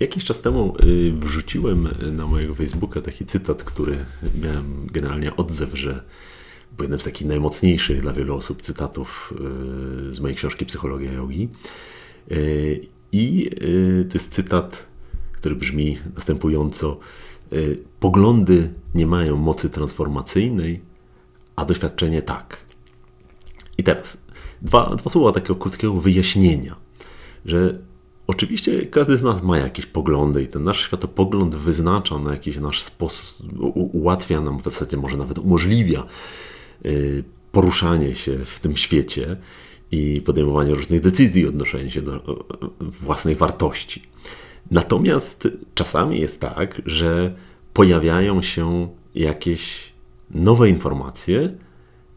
Jakiś czas temu y, wrzuciłem na mojego Facebooka taki cytat, który miałem generalnie odzew, że był jednym z takich najmocniejszych dla wielu osób cytatów y, z mojej książki Psychologia jogi. Y, I to jest cytat, który brzmi następująco: Poglądy nie mają mocy transformacyjnej, a doświadczenie tak. I teraz dwa, dwa słowa takiego krótkiego wyjaśnienia, że Oczywiście każdy z nas ma jakieś poglądy i ten nasz światopogląd wyznacza na jakiś nasz sposób, ułatwia nam, w zasadzie może nawet umożliwia y, poruszanie się w tym świecie i podejmowanie różnych decyzji, odnoszenie się do własnej wartości. Natomiast czasami jest tak, że pojawiają się jakieś nowe informacje,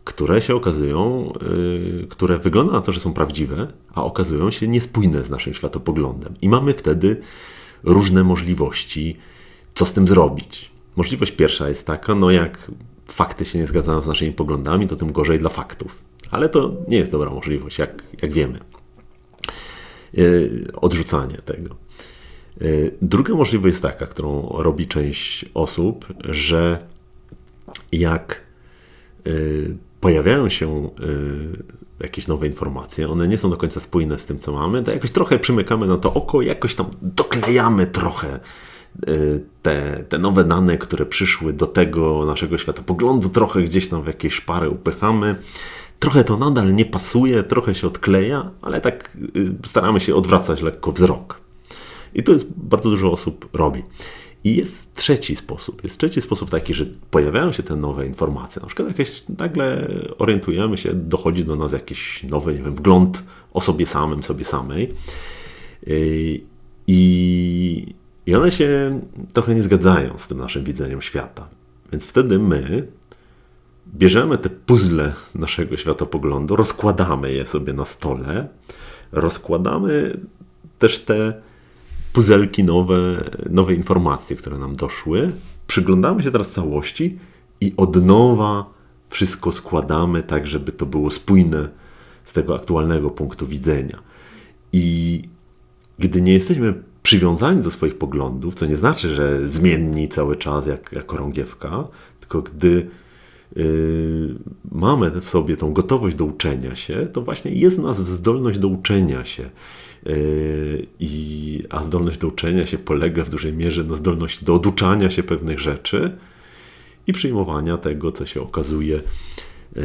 które się okazują, yy, które wygląda na to, że są prawdziwe, a okazują się niespójne z naszym światopoglądem. I mamy wtedy różne możliwości, co z tym zrobić. Możliwość pierwsza jest taka, no jak fakty się nie zgadzają z naszymi poglądami, to tym gorzej dla faktów. Ale to nie jest dobra możliwość, jak, jak wiemy. Yy, odrzucanie tego. Yy, druga możliwość jest taka, którą robi część osób, że jak yy, pojawiają się y, jakieś nowe informacje, one nie są do końca spójne z tym, co mamy, to jakoś trochę przymykamy na to oko, jakoś tam doklejamy trochę y, te, te nowe dane, które przyszły do tego naszego światopoglądu, trochę gdzieś tam w jakieś szpary upychamy. Trochę to nadal nie pasuje, trochę się odkleja, ale tak y, staramy się odwracać lekko wzrok. I to jest bardzo dużo osób robi. I jest trzeci sposób. Jest trzeci sposób taki, że pojawiają się te nowe informacje. Na przykład jakieś nagle orientujemy się, dochodzi do nas jakiś nowy, nie wiem, wgląd o sobie samym, sobie samej. Yy, I, I one się trochę nie zgadzają z tym naszym widzeniem świata. Więc wtedy my bierzemy te puzzle naszego światopoglądu, rozkładamy je sobie na stole, rozkładamy też te puzelki nowe, nowe informacje, które nam doszły. Przyglądamy się teraz całości i od nowa wszystko składamy tak, żeby to było spójne z tego aktualnego punktu widzenia. I gdy nie jesteśmy przywiązani do swoich poglądów, co nie znaczy, że zmienni cały czas jak, jak chorągiewka, tylko gdy mamy w sobie tą gotowość do uczenia się, to właśnie jest nas zdolność do uczenia się. Yy, I, a zdolność do uczenia się polega w dużej mierze na zdolności do oduczania się pewnych rzeczy i przyjmowania tego, co się okazuje yy,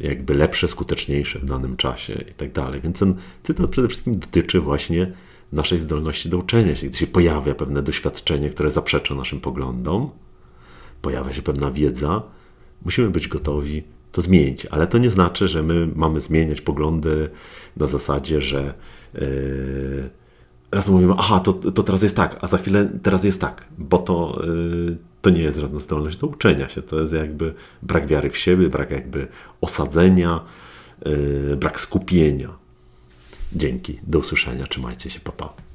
jakby lepsze, skuteczniejsze w danym czasie i tak dalej. Więc ten cytat przede wszystkim dotyczy właśnie naszej zdolności do uczenia się. Gdy się pojawia pewne doświadczenie, które zaprzecza naszym poglądom, pojawia się pewna wiedza, musimy być gotowi to zmienić. Ale to nie znaczy, że my mamy zmieniać poglądy na zasadzie, że yy, raz mówimy, aha, to, to teraz jest tak, a za chwilę teraz jest tak, bo to, yy, to nie jest żadna zdolność do uczenia się. To jest jakby brak wiary w siebie, brak jakby osadzenia, yy, brak skupienia. Dzięki, do usłyszenia, trzymajcie się, papa.